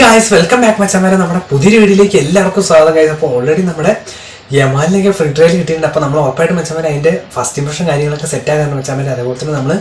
Guys welcome back മച്ചന്മാരെ നമ്മുടെ പുതിയൊരു വീഡിയോയിലേക്ക് എല്ലാവർക്കും സ്വാഗതം ഗൈസ് അപ്പോൾ ഓൾറെഡി നമ്മുടെ യമാലിനൊക്കെ ഫ്രീ ട്രയൽ കിട്ടിയിട്ടുണ്ട്. അപ്പോൾ നമ്മൾ ഉറപ്പായിട്ട് മച്ചന്മാരെ അതിന്റെ ഫസ്റ്റ് ഇംപ്രഷൻ കാര്യങ്ങളൊക്കെ സെറ്റ് ആകാൻ മച്ചന്മാരെ അതേപോലെ തന്നെ നമ്മൾ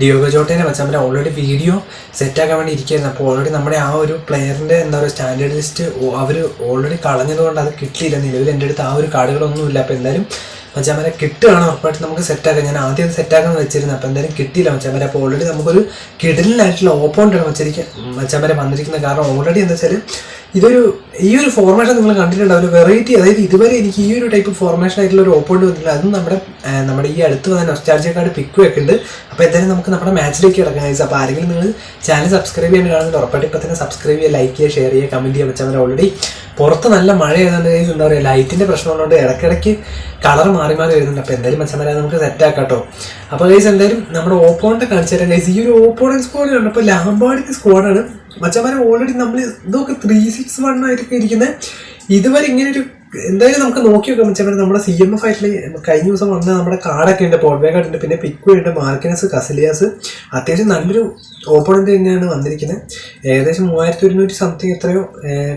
ഡിയോഗ ജോട്ടേനെ മച്ചന്മാരെ ഓൾറെഡി വീഡിയോ സെറ്റ് ആക്കാൻ വേണ്ടി ഇരിക്കുകയായിരുന്നു. അപ്പോൾ ഓൾറെഡി നമ്മുടെ ആ ഒരു പ്ലെയറിന്റെ എന്താ പറയുക സ്റ്റാൻഡേർഡ് ലിസ്റ്റ് അവർ ഓൾറെഡി കളഞ്ഞതുകൊണ്ട് അത് കിട്ടിയില്ല. നിലവിൽ എന്റെ അടുത്ത് ആ ഒരു കാർഡുകളൊന്നുമില്ല അപ്പോൾ എന്തായാലും മച്ചാമരെ കിട്ടുകയാണ് ഉറപ്പായിട്ട് നമുക്ക് സെറ്റാക്കാം ഞാൻ ആദ്യം സെറ്റാക്കാൻ വെച്ചിരുന്നു. അപ്പോൾ എന്തായാലും കിട്ടിയില്ല മച്ചാമരെ അപ്പോൾ ഓൾറെഡി നമുക്കൊരു കിടലിനായിട്ടുള്ള ഓപ്പോണ്ടാണ് മച്ചരിക്കാൻ മച്ചാമരെ വന്നിരിക്കുന്നത് കാരണം ഓൾറെഡി എന്താ വെച്ചാൽ ഇതൊരു ഈ ഒരു ഫോർമേഷൻ നിങ്ങൾ കണ്ടിട്ടുണ്ട്. ഒരു വെറൈറ്റി അതായത് ഇതുവരെ എനിക്ക് ഈ ഒരു ടൈപ്പ് ഫോർമേഷൻ ആയിട്ടുള്ള ഒരു ഓപ്പോണ്ട് വന്നില്ല അതും നമ്മുടെ നമ്മുടെ ഈ അടുത്ത് വന്ന നൊസ്റ്റാർജിയ കാർഡ് പിക്കും ഒക്കെ ഉണ്ട്. അപ്പോൾ എന്തായാലും നമുക്ക് നമ്മുടെ മാച്ചിലേക്ക് കിടക്കാം ഗൈസ് അപ്പോൾ ആരെങ്കിലും നിങ്ങൾ ചാനൽ സബ്സ്ക്രൈബ് ചെയ്യാൻ കാണുന്നുണ്ട് ഉറപ്പായിട്ട് ഇപ്പോൾ തന്നെ സബ്സ്ക്രൈബ് ചെയ്യുക ലൈക്ക് ചെയ്യുക ഷെയർ ചെയ്യുക കമന്റ് ചെയ്യുക. വെച്ചാൽ ഓൾറെഡി പുറത്ത് നല്ല മഴ guys എന്താ പറയുക ലൈറ്റിന്റെ പ്രശ്നമുള്ളതുകൊണ്ട് ഇടയ്ക്കിടയ്ക്ക് കളർ മാറി മാറി വരുന്നുണ്ട്. അപ്പോൾ എന്തായാലും മച്ചന്മാരെ നമുക്ക് സെറ്റ് ആക്കാം കേട്ടോ. അപ്പോൾ ഗൈസ് എന്തായാലും നമ്മുടെ ഓപ്പോണന്റ് കാണിച്ചു തരാം ഗൈസ് ഈ ഒരു ഓപ്പോണന്റ് സ്ക്വാഡ് കണ്ടപ്പോൾ ലാംബാഡിക്ക് സ്ക്വാഡാണ് മച്ചന്മാരെ ഓൾറെഡി നമ്മൾ ഇതൊക്കെ ത്രീ സിക്സ് വൺ ആയിട്ടൊക്കെ ഇരിക്കുന്നത് ഇതുവരെ ഇങ്ങനെ ഒരു എന്തായാലും നമുക്ക് നോക്കി നോക്കാം മച്ചന്മാരെ നമ്മുടെ സി എം എഫ് ആയിട്ടുള്ള കഴിഞ്ഞ ദിവസം വന്ന നമ്മുടെ കാർഡൊക്കെ ഉണ്ട് കാർഡ് ഉണ്ട് പിന്നെ പിക്കു ഉണ്ട് മാർക്കിനസ് കസിലിയാസ് അത്യാവശ്യം നല്ലൊരു ഓപ്പണന്റ് തന്നെയാണ് വന്നിരിക്കുന്നത് ഏകദേശം മൂവായിരത്തി ഒരുന്നൂറ്റി സംതിങ് എത്രയോ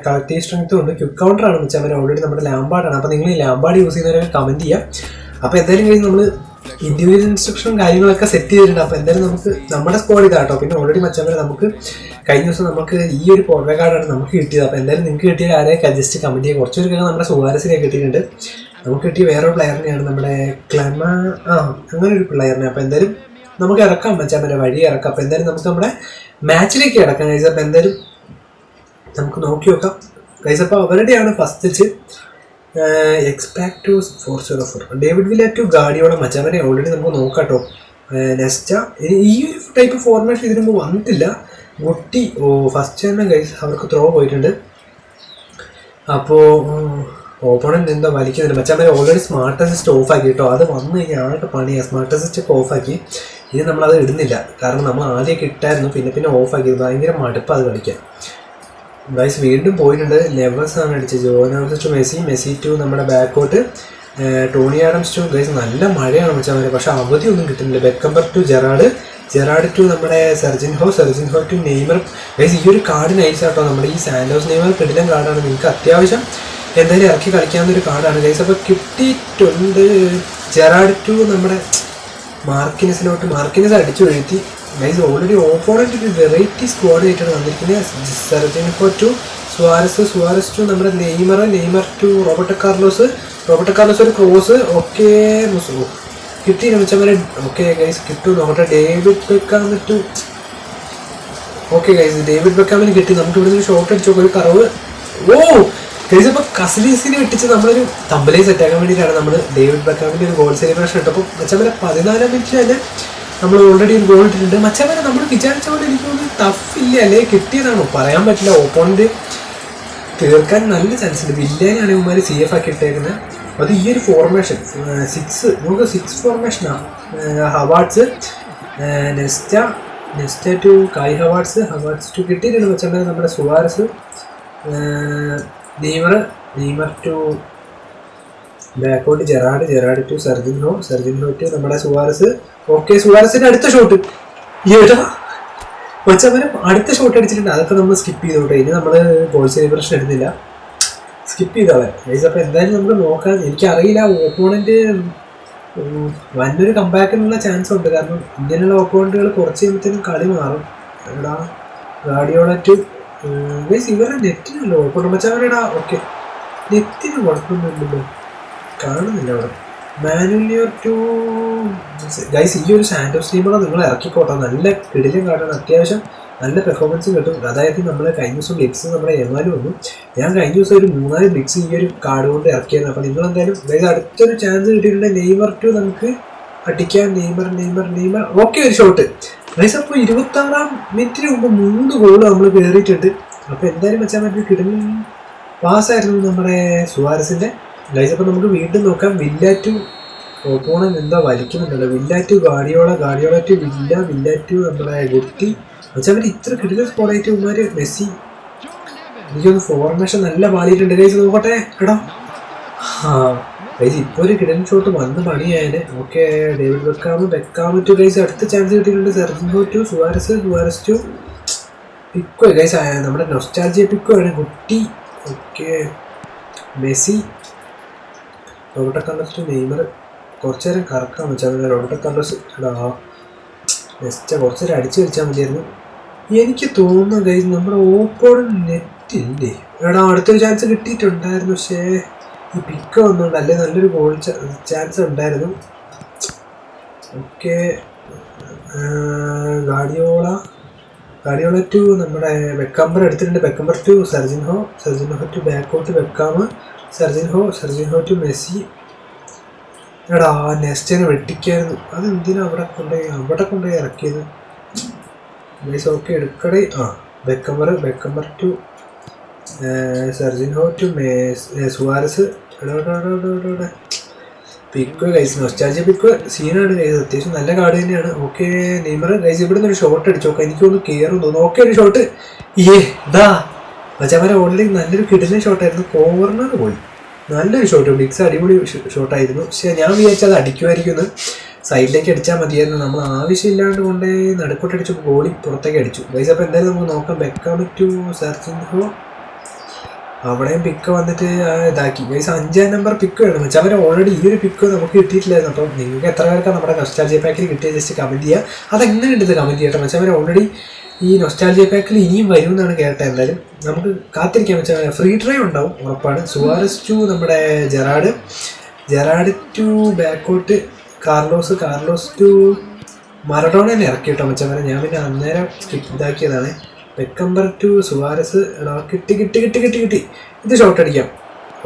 കളക്റ്റീവ് സ്ട്രെങ്ത്തും ഉണ്ട്. ക്വിക്ക് കൗണ്ടറാണ് മച്ചന്മാരെ ഓൾറെഡി നമ്മുടെ ലാംബാർഡാണ് അപ്പോൾ നിങ്ങൾ ഈ ലാംബാർഡ് യൂസ് ചെയ്യുന്നവരെ കമന്റ് ചെയ്യാം. അപ്പോൾ എന്തായാലും കഴിഞ്ഞ് നമ്മൾ ഇൻഡിവിജ്വൽ ഇൻസ്ട്രക്ഷനും കാര്യങ്ങളൊക്കെ സെറ്റ് ചെയ്തിട്ടുണ്ട്. അപ്പോൾ എന്തായാലും നമുക്ക് നമ്മുടെ സ്കോഡ് ഇതാട്ടോ. പിന്നെ ഓൾറെഡി മച്ചന്മാരെ നമുക്ക് കഴിഞ്ഞ ദിവസം നമുക്ക് ഈ ഒരു പോർവേ കാർഡാണ് നമുക്ക് കിട്ടിയത്. അപ്പോൾ എന്തായാലും നിങ്ങൾക്ക് കിട്ടിയ ആരെയൊക്കെ ജസ്റ്റ് കമന്റ് ചെയ്യുക കുറച്ചൊരു കാര്യം നമ്മുടെ സുഹാരസിനെ കിട്ടിയിട്ടുണ്ട്. നമുക്ക് കിട്ടിയ വേറൊരു പ്ലെയറിനെയാണ് നമ്മുടെ ക്ലമ ആ അങ്ങനെ ഒരു പ്ലെയറിനെ അപ്പോൾ എന്തായാലും നമുക്ക് ഇറക്കാം. മച്ചാൻ വഴി ഇറക്കാം. അപ്പോൾ എന്തായാലും നമുക്ക് നമ്മുടെ മാച്ചിലേക്ക് ഇടക്കാം ഗൈസ് അപ്പോൾ എന്തായാലും നമുക്ക് നോക്കി നോക്കാം. ഗൈസ് അപ്പോൾ അവരുടെയാണ് first expat two four zero four David Villa to ഗാഡിയോടെ മച്ചാമനെ ഓൾറെഡി നമുക്ക് നോക്കാം കേട്ടോ. നെസ്റ്റ ഈ ഒരു ടൈപ്പ് ഫോർമേഷൻ ഇതിനു മുമ്പ് വന്നിട്ടില്ല. മുട്ടി. ഓ ഫസ്റ്റ് തന്നെ ഗൈസ് അവർക്ക് ത്രോ പോയിട്ടുണ്ട്. അപ്പോൾ ഓപ്പണന്റ് എന്താ വലിക്കുന്നുണ്ട്. മച്ചാമ്മ ഓൾറെഡി സ്മാർട്ട് അസിസ്റ്റ് ഓഫ് ആക്കി കേട്ടോ. അത് വന്നു കഴിഞ്ഞാൽ ആകെ പണിയാണ് സ്മാർട്ട് അസിസ്റ്റ് ഒക്കെ ആക്കി. ഇനി നമ്മളത് ഇടുന്നില്ല. കാരണം നമ്മൾ ആദ്യമൊക്കെ ഇട്ടായിരുന്നു. പിന്നെ പിന്നെ ഓഫ് ആക്കി. ഭയങ്കര മടുപ്പ് അത് കളിക്കാൻ. ഗൈസ് വീണ്ടും പോയിട്ടുണ്ട്. ലെവൽസ് ആണ് അടിച്ചത്. ജോനാർസ് ടു മെസ്സി മെസ്സി ടു നമ്മുടെ ബാക്കോട്ട് ടോണി ആഡംസ് ടു ഗൈസ് നല്ല മഴയാണ് വെച്ചാൽ പക്ഷേ അവധി ഒന്നും കിട്ടുന്നില്ല. Beckenbauer to Gerrard Gerrard to നമ്മുടെ സെർജിൻ ഹോ സെർജിൻ ഹോ ടു നെയ്മർ ഗൈസ് ഈ ഒരു കാർഡ് നൈസ് ആട്ടോ. നമ്മുടെ ഈ സാൻഡോസ് നെയ്മർ കിടിലം കാർഡാണ് നിങ്ങൾക്ക് അത്യാവശ്യം എന്തായാലും ഇറക്കി കളിക്കാവുന്ന ഒരു കാർഡാണ് ഗൈസ് അപ്പോൾ കിട്ടിയിട്ടുണ്ട് ജെറാഡ് ടു നമ്മുടെ മാർക്കിനസിലോട്ട്. മാർക്കിനസ് അടിച്ചു വീഴ്ത്തി. ഗൈസ് ഓൾറെഡി ഓപ്പോണന്റ് ഒരു വെറൈറ്റി സ്ക്വാഡ് ആയിട്ടാണ് വന്നിരിക്കുന്നത്. Serginho to Suarez Suarez to നമ്മുടെ Neymar Neymar to Roberto Carlos Roberto Carlos ഒരു ക്രോസ് ഓക്കെ കിട്ടി വെച്ചവരെ ഓക്കെ ഗൈസ് കിട്ടും നോക്കട്ടെ ഡേവിഡ് വെക്കാൻ ടു ഓക്കെ ഗൈസ് ഡേവിഡ് ബെക്കാമിന് കിട്ടി. നമുക്ക് ഇവിടെ നിന്ന് ഷോട്ട് അടിച്ചു ഒരു കറവ്. ഓ ഗൈസ് ഇപ്പൊ കസ്ലീസിനെ വെട്ടിച്ച് നമ്മളൊരു തമ്പലേ സെറ്റ് ആക്കാൻ വേണ്ടിയിട്ടാണ് നമ്മൾ ഡേവിഡ് ബെക്കാമിന്റെ ഒരു ഗോൾ സെലിബ്രേഷൻ ഇട്ടപ്പോൾ മച്ചവരെ പതിനാലാം മിനിറ്റ് തന്നെ നമ്മൾ ഓൾറെഡി ഒരു ഗോൾ ഇട്ടിട്ടുണ്ട്. മച്ചവരെ നമ്മൾ വിചാരിച്ച പോലെ എനിക്ക് തോന്നുന്നു ടഫ് ഇല്ല അല്ലേ? കിട്ടിയതാണോ? പറയാൻ പറ്റില്ല. ഓപ്പോണന്റ് തീർക്കാൻ നല്ല ചാൻസ് ഉണ്ട്. വില്ലേനാണ് ഇവന്മാർ സി എഫ് ആക്കി ഇട്ടേക്കുന്നത് അത് ഈ ഒരു ഫോർമേഷൻ സിക്സ് നമുക്ക് സിക്സ് ഫോർമേഷനാണ് ഹവാർഡ്സ് നെസ്റ്റ നെസ്റ്റ ടു കായ് ഹവാർഡ്സ് ഹവാർഡ്സ് ടു കിട്ടിയിട്ടുണ്ട് വെച്ചാൽ നമ്മുടെ സുവാരസ് നെയ്മർ നെയ്മർ ടു ബാക്കോട്ട് Gerrard Gerrard to Serginho Serginho to നമ്മുടെ സുവാരസ് ഓക്കെ സുവാരസിന്റെ അടുത്ത ഷോട്ട് ഏട്ടാ മച്ചവന് അടുത്ത ഷോട്ട് അടിച്ചിട്ടുണ്ട്. അതൊക്കെ നമ്മൾ സ്കിപ്പ് ചെയ്തോട്ടെ. ഇനി നമ്മൾ ഗോൾ സെലിബ്രേഷൻ എടുത്തില്ല. സ്കിപ്പ് ചെയ്തോളെ അപ്പോൾ എന്തായാലും നമുക്ക് നോക്കാം. എനിക്കറിയില്ല ഓപ്പോണന്റ് വന്നൊരു കമ്പാക്കിനുള്ള ചാൻസ് ഉണ്ട്. കാരണം ഇങ്ങനെയുള്ള ഓപ്പോണന്റുകൾ കുറച്ച് കഴിയുമ്പോഴത്തേനും കളി മാറും. എടാ ഗാഡിയോളറ്റ് ഗൈസ് ഇവരുടെ നെറ്റിനല്ലോ ഓപ്പോണ്ട് പക്ഷെ അവരുടെ ഓക്കെ നെറ്റിന് കുഴപ്പമൊന്നുമില്ലല്ലോ. കാണുന്നില്ല അവിടെ. മാനുലിയർ ടു ഗൈസ് ഈ ഒരു സാൻഡോസ് ടീമുകളെ നിങ്ങൾ ഇറക്കിക്കോട്ടെ. നല്ല കിടിലും കാട്ടാണ് അത്യാവശ്യം നല്ല പെർഫോമൻസ് കിട്ടും. അതായത് നമ്മൾ കഴിഞ്ഞ ദിവസം ബ്ലിക്സ് നമ്മുടെ എമാലും വന്നു. ഞാൻ കഴിഞ്ഞ ദിവസം ഒരു മൂന്നാൽ ബ്ലിക്സ് ഈ ഒരു കാർഡ് കൊണ്ട് ഇറക്കിയായിരുന്നു. അപ്പോൾ നിങ്ങൾ എന്തായാലും അതായത് അടുത്തൊരു ചാൻസ് കിട്ടിയിട്ടുണ്ട്. നെയ്മർ ടു നമുക്ക് അടിക്കാൻ നെയ്മർ നെയ്മർ നെയ്മർ. ഓക്കെ ഒരു ഷോട്ട് ഗൈസ് അപ്പോൾ ഇരുപത്തി ആറാം മിനിറ്റിന് മുമ്പ് മൂന്ന് ഗോൾ നമ്മൾ കയറിയിട്ടുണ്ട് അപ്പോൾ എന്തായാലും വെച്ചാൽ മറ്റൊരു പാസ് പാസ്സായിരുന്നു നമ്മുടെ സുവാരസിന്റെ ഗൈസ് അപ്പോൾ നമുക്ക് വീണ്ടും നോക്കാം. വില്ല ടു ഓപ്പോണൻ എന്താ വലിക്കുന്നുണ്ടല്ലോ? Villa to Guardiola Guardiola to Villa Villa to നമ്മുടെ ഗുട്ടി വെച്ചാൽ അവർ ഇത്ര കിടിലൻ സ്കോറായിട്ട് ഉമ്മാര് മെസ്സി എനിക്കൊന്ന് ഫോർമേഷൻ നല്ല പാടിയിട്ടുണ്ട് ഗൈസ് നോക്കട്ടെ. എടാ. ആ ഗൈസ് ഇപ്പോൾ ഒരു കിടൻ ഷോട്ട് വന്ന് പണിയായത് okay David Beckham Beckham to guys അടുത്ത ചാൻസ് കിട്ടിയിട്ടുണ്ട്. Serginho to Suarez Suarez to pico guys നമ്മുടെ നൊസ്റ്റാൾജിയ പിക്കോ ആണ്. കുട്ടി okay Messi. Roberto contest Neymar കുറച്ച് നേരം കറക്കാൻ വെച്ചാൽ മതി. റോബർട്ടോ കാർലോസ് എടാ നെസ്റ്റ് കുറച്ച് നേരം അടിച്ചു കളിച്ചാൽ മതിയായിരുന്നു. എനിക്ക് തോന്നുന്നു കൈ നമ്മുടെ ഓപ്പോടെ നെറ്റ് ഇല്ലേ? എടാ അടുത്തൊരു ചാൻസ് കിട്ടിയിട്ടുണ്ടായിരുന്നു. പക്ഷേ ഈ പിക്ക് വന്നുകൊണ്ട് അല്ലേ നല്ലൊരു ഗോൾ ചാൻസ് ഉണ്ടായിരുന്നു. ഓക്കെ. ഗാഡിയോള. ഗാഡിയോള ടു നമ്മുടെ വെക്കാമ്പർ എടുത്തിട്ടുണ്ട്. വെക്കാമ്പർ ടു സർജിൻഹോ. സർജിൻഹോ ടു ബാക്കോട്ട് വെക്കാമ് സർജിൻഹോ സെർജിൻഹോ ടു മെസ്സി എടാ നെസ്റ്റിനെ വെട്ടിക്കായിരുന്നു. അത് എന്തിനാ അവിടെ കൊണ്ടുപോയി? അവിടെ കൊണ്ടുപോയി ഇറക്കിയത്? ഗൈസ് ഓക്കെ എടുക്കടേ. ആ Beckenbauer Beckenbauer to Serginho to may Suarez. പിക്ക് ഗൈസ് നൊസ്റ്റാജി പിക്ക് സീനാണ് ഗൈസ് അത്യാവശ്യം നല്ല കാർഡ് തന്നെയാണ്. ഓക്കെ നെയ്മർ ഗൈസ് ഇവിടെ നിന്ന് ഒരു ഷോട്ട് അടിച്ചു നോക്കാം. എനിക്കൊന്ന് കയറും തോന്നുന്നു. ഓക്കെ ഒരു ഷോട്ട് ഏ ഇതാ അവരെ ഓൾറെഡി നല്ലൊരു കിടിലൻ ഷോട്ടായിരുന്നു കോർണർ പോയി. നല്ലൊരു ഷോട്ട് ബിക്സ് അടിപൊളി ഷോട്ടായിരുന്നു പക്ഷേ ഞാൻ വിചാരിച്ചത് അടിക്കുമായിരിക്കും എന്ന്. സൈഡിലേക്ക് അടിച്ചാൽ മതിയായിരുന്നു. നമ്മൾ ആവശ്യമില്ലാണ്ട് കൊണ്ടേ നടുക്കോട്ട് അടിച്ചു ഗോളി പുറത്തേക്ക് അടിച്ചു. ഗൈസ് അപ്പോൾ എന്തായാലും നമുക്ക് നോക്കാം. ബെക്കാം ടു സെർച്ചിൻഹോ അവിടെയും പിക്ക് വന്നിട്ട് ഇതാക്കി. ഗൈസ് അഞ്ചാം നമ്പർ പിക്ക് വേണം. വെച്ചാൽ അവർ ഓൾറെഡി ഈ ഒരു പിക്ക് നമുക്ക് കിട്ടിയിട്ടില്ലായിരുന്നു. അപ്പം നിങ്ങൾക്ക് എത്ര പേർക്കാണ് നമ്മുടെ കസ്റ്റാർജി പാക്കിൽ കിട്ടിയ ജസ്റ്റ് കമന്റ് ചെയ്യുക അതെങ്ങനെ ഉണ്ട് കമന്റ് ചെയ്യട്ടെ. വെച്ചാൽ അവർ ഓൾറെഡി ഈ നൊസ്റ്റാലജി പാക്കിൽ ഇനിയും വരും എന്നാണ് കേട്ടത് എന്തായാലും നമുക്ക് കാത്തിരിക്കാൻ വെച്ചാൽ ഫ്രീ ഡ്രൈവ് ഉണ്ടാവും ഉറപ്പാണ്. സുവാരസ് ടു നമ്മുടെ ജെറാഡ് ജെറാഡ് ടു ബാക്കോട്ട് കാർലോസ് കാർലോസ് ടു മറഡോണ തന്നെ ഇറക്കി കേട്ടോ മച്ചവരെ ഞാൻ പിന്നെ അന്നേരം സ്കിപ്പ് ഇതാക്കിയതാണ്. വെക്കമ്പർ ടു സുവാരസ് കിട്ടി കിട്ടി കിട്ടി കിട്ടി കിട്ടി. ഇത് ഷോട്ട് അടിക്കാം.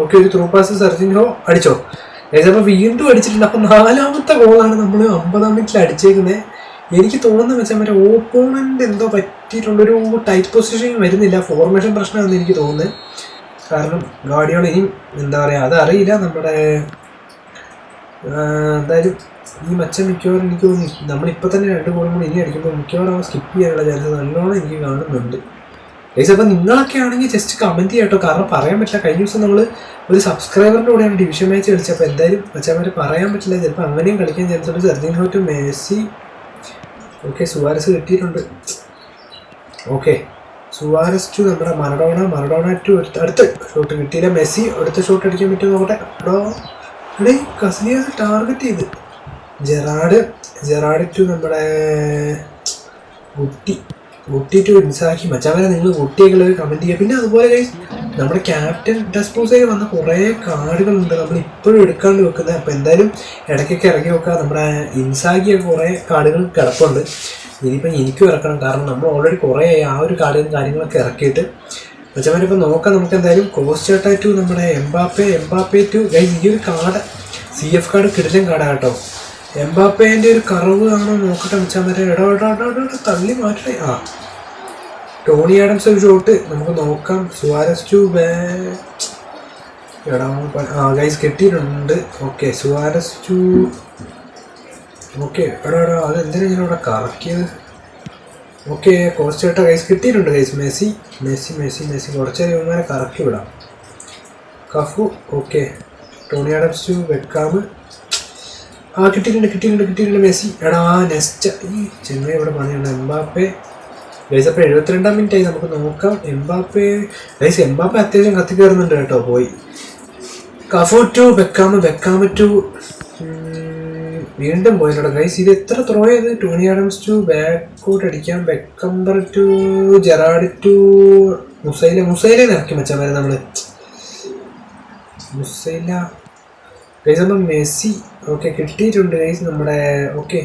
ഓക്കെ ഒരു ത്രൂ പാസ് സർജിൻഹോ അടിച്ചോ? ഏകദേശം വീണ്ടും അടിച്ചിട്ടുണ്ട്. അപ്പം നാലാമത്തെ ഗോളാണ് നമ്മൾ അമ്പതാം മിനിറ്റിൽ അടിച്ചേക്കുന്നത് എനിക്ക് തോന്നുന്ന വെച്ചാൽ മറ്റേ ഓപ്പോണന്റ് എന്തോ പറ്റിയിട്ടുള്ളൊരു ടൈറ്റ് പൊസിഷൻ വരുന്നില്ല. ഫോർമേഷൻ പ്രശ്നമാണെന്ന് എനിക്ക് തോന്നുന്നത് കാരണം ഗാഡിയോൾ ഇനിയും എന്താ പറയുക അതറിയില്ല നമ്മുടെ എന്തായാലും ഈ മച്ച മിക്കവാറും എനിക്ക് തോന്നി നമ്മളിപ്പോൾ തന്നെ രണ്ട് ഗോളും കൂടി ഇനി അടിക്കുമ്പോൾ മിക്കവാറും സ്കിപ്പ് ചെയ്യാനുള്ള ചാൻസ് നല്ലോണം എനിക്ക് കാണുന്നുണ്ട്. ഗൈസ് അപ്പം നിങ്ങളൊക്കെ ആണെങ്കിൽ ജസ്റ്റ് കമന്റ് ചെയ്യട്ടോ കാരണം പറയാൻ പറ്റില്ല. കഴിഞ്ഞ ദിവസം നമ്മൾ ഒരു സബ്സ്ക്രൈബറിന്റെ കൂടെയാണ് ഡിവിഷൻ മാച്ച് കളിച്ചത്. അപ്പോൾ എന്തായാലും മച്ചാമാർ പറയാൻ പറ്റില്ല. ചിലപ്പോൾ അങ്ങനെയും കളിക്കാൻ ചാൻസ് ഉണ്ട്. സെർജിൻ മെസ്സി ഓക്കെ സുവാരസ് കിട്ടിയിട്ടുണ്ട്. ഓക്കെ സുവാരസ് ടു നമ്മുടെ മറഡോണ മറഡോണ ടു അടുത്ത് ഷോട്ട് കിട്ടിയില്ല. മെസ്സി അടുത്ത ഷോട്ട് അടിക്കാൻ പറ്റുമോ നോക്കട്ടെ? എടോ എടേ കസിനിയ ടാർഗറ്റ് ചെയ്ത്. ജെറാഡ് ജെറാഡ് ടു നമ്മുടെ കുട്ടി കുട്ടി ടു ഇൻസാക്കി മച്ചാവരെ നിങ്ങൾ കുട്ടിയൊക്കെ കമന്റ് ചെയ്യുക. പിന്നെ അതുപോലെ guys, നമ്മുടെ ക്യാപ്റ്റൻ ഡെസ്പോസയിൽ വന്ന കുറേ കാർഡുകളുണ്ട്. നമ്മൾ ഇപ്പോഴും എടുക്കാണ്ട് വെക്കുന്നത്. അപ്പോൾ എന്തായാലും ഇടയ്ക്കൊക്കെ ഇറങ്ങി നോക്കുക നമ്മുടെ ഇൻസാഗിയ കുറേ കാർഡുകൾ കിടപ്പുണ്ട്. ഇനിയിപ്പം എനിക്കും ഇറക്കണം. കാരണം നമ്മൾ ഓൾറെഡി കുറേ ആ ഒരു കാർഡുകളും കാര്യങ്ങളൊക്കെ ഇറക്കിയിട്ട്. പച്ചമാരിപ്പോൾ നോക്കാം. നമുക്ക് എന്തായാലും കോസ്റ്റേട്ട ടു നമ്മുടെ എംബാപ്പെ എംബാപ്പെ ടു ഈ ഒരു കാർഡ് സി എഫ് കാർഡ് കിടിലൻ കാർഡാണ് കേട്ടോ. എംബാപ്പേന്റെ ഒരു കറവ് ആണോ നോക്കട്ടെ മച്ചാമാരെ എടോ, തള്ളി മാറ്റേ ആ. ടോണി ആഡംസ് ഒരു ഷോട്ട് നമുക്ക് നോക്കാം. സുവാരസ് ടു ബേ എടാ ആ ഗൈസ് കെട്ടിയിട്ടുണ്ട്. ഓക്കെ സുവാരസ് ടു ഓക്കെ എടാ അത് എന്തിനാ ഞാൻ ഇവിടെ കറക്കിയത്? ഓക്കെ കുറച്ച് ചേട്ടാ ഗൈസ് കിട്ടിയിട്ടുണ്ട് guys Messi Messi Messi Messi. കുറച്ച് ഇവന്മാരെ കറക്കി വിടാം. Cafu okay Tony Adams to Beckham ആ കിട്ടിയിട്ടുണ്ട് കിട്ടിയിട്ടുണ്ട് കിട്ടിയിട്ടുണ്ട് മെസ്സി. എടാ നെസ്റ്റ് ഈ ചെന്നൈ ഇവിടെ പണിയുണ്ട് എംബാപ്പെ. ഗൈസ് അപ്പോൾ എഴുപത്തിരണ്ടാം മിനിറ്റ് ആയി. നമുക്ക് നോക്കാം. എംബാപ്പെ ഗൈസ് എംബാപ്പെ അത്യാവശ്യം കത്തി കയറുന്നുണ്ട് കേട്ടോ പോയി. Cafu to Beckham Beckham to. വീണ്ടും പോയിട്ടോ ഗൈസ് ഇത് എത്ര ത്രോ ചെയ്ത് ടോണി ആഡംസ് ടു ബാക്കോട്ട് അടിക്കാം. Beckenbauer to Gerrard to Musiala. Musiala ഇറക്കി വെച്ചാൽ വരെ നമ്മൾ. മുസൈല. ഗൈസ് അപ്പം മെസ്സി ഓക്കെ കിട്ടിയിട്ടുണ്ട് ഗൈസ് നമ്മുടെ ഓക്കെ.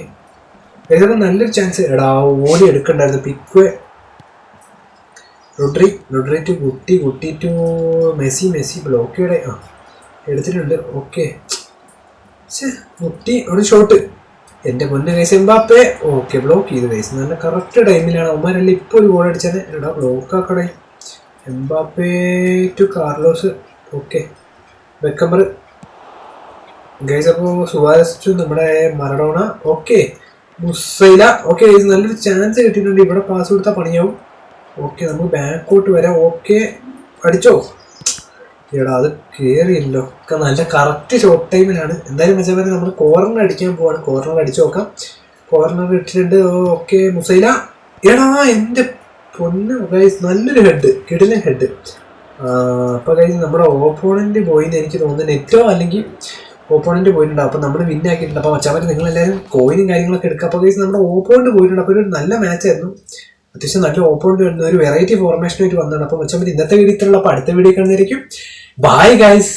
ഗൈസ് നല്ലൊരു ചാൻസ് എടാ ഓടി എടുക്കണ്ടായിരുന്നു. പിക്വെ. റൊഡ്രി റൊഡ്രി ടു കുട്ടി കുട്ടി ടു മെസ്സി മെസ്സി ബ്ലോക്കിയുടെ ആ എടുത്തിട്ടുണ്ട്. ഓക്കെ. കുട്ടി ഒരു ഷോട്ട് എന്റെ മുന്നേ കേസ് എംബാപ്പേ. ഓക്കെ ബ്ലോക്ക് ചെയ്തു കേസ് നല്ല കറക്റ്റ് ടൈമിലാണ് ഉമ്മാരല്ല ഇപ്പോൾ ഒരു ഗോൾ അടിച്ചത്? എടാ block ആക്കടേ. Mbappe to Carlos. Okay. Beckenbauer guys അപ്പോൾ സുവാരസ് ടു നമ്മുടെ മറഡോണ. ഓക്കെ. മുസൈല ഓക്കെ നല്ലൊരു ചാൻസ് കിട്ടിയിട്ടുണ്ട്. ഇവിടെ പാസ് കൊടുത്താൽ പണിയാവും. ഓക്കെ നമ്മൾ ബാക്കോട്ട് വരാം. ഓക്കെ അടിച്ചോ? എടാ അത് കേറിയല്ലോ. ഒക്കെ നല്ല കറക്റ്റ് ഷോർട്ട് ടൈമിലാണ് എന്തായാലും മെച്ചം നമ്മൾ കോർണർ അടിക്കാൻ പോവാണ്. കോർണർ അടിച്ചു നോക്കാം. കോർണർ ഇട്ടിട്ടുണ്ട്. ഓക്കെ മുസൈല എടാ എന്റെ പൊന്ന് ഗൈസ് നല്ലൊരു ഹെഡ് കിടിലൻ ഹെഡ് അപ്പോൾ ഗൈസ് നമ്മുടെ ഓപ്പോണന്റ് പോയിന്ന് എനിക്ക് തോന്നുന്നു നെറ്റോ അല്ലെങ്കിൽ ഓപ്പോണന്റ് പോയിട്ടുണ്ട്. അപ്പോൾ നമ്മൾ വിൻ ആക്കിയിട്ടുണ്ട്. അപ്പോൾ മച്ചാമാർ നിങ്ങളെല്ലാവരും കോയിനും കാര്യങ്ങളൊക്കെ എടുക്കുക അപ്പോൾ ഗൈസ് നമ്മുടെ ഓപ്പോണന്റ് പോയിട്ടുണ്ട്. അപ്പോൾ ഒരു നല്ല മാച്ചായിരുന്നു അത്യാവശ്യം നല്ല ഓപ്പോണന്റ് വരുന്ന ഒരു വെറൈറ്റി ഫോർമേഷനായിട്ട് വന്നതാണ്. അപ്പോൾ മച്ചാമാർ ഇന്നത്തെ വീഡിയോ ഇത്രയുള്ള. അപ്പോൾ അടുത്ത വീഡിയോ കാണുന്നതായിരിക്കും. Bye guys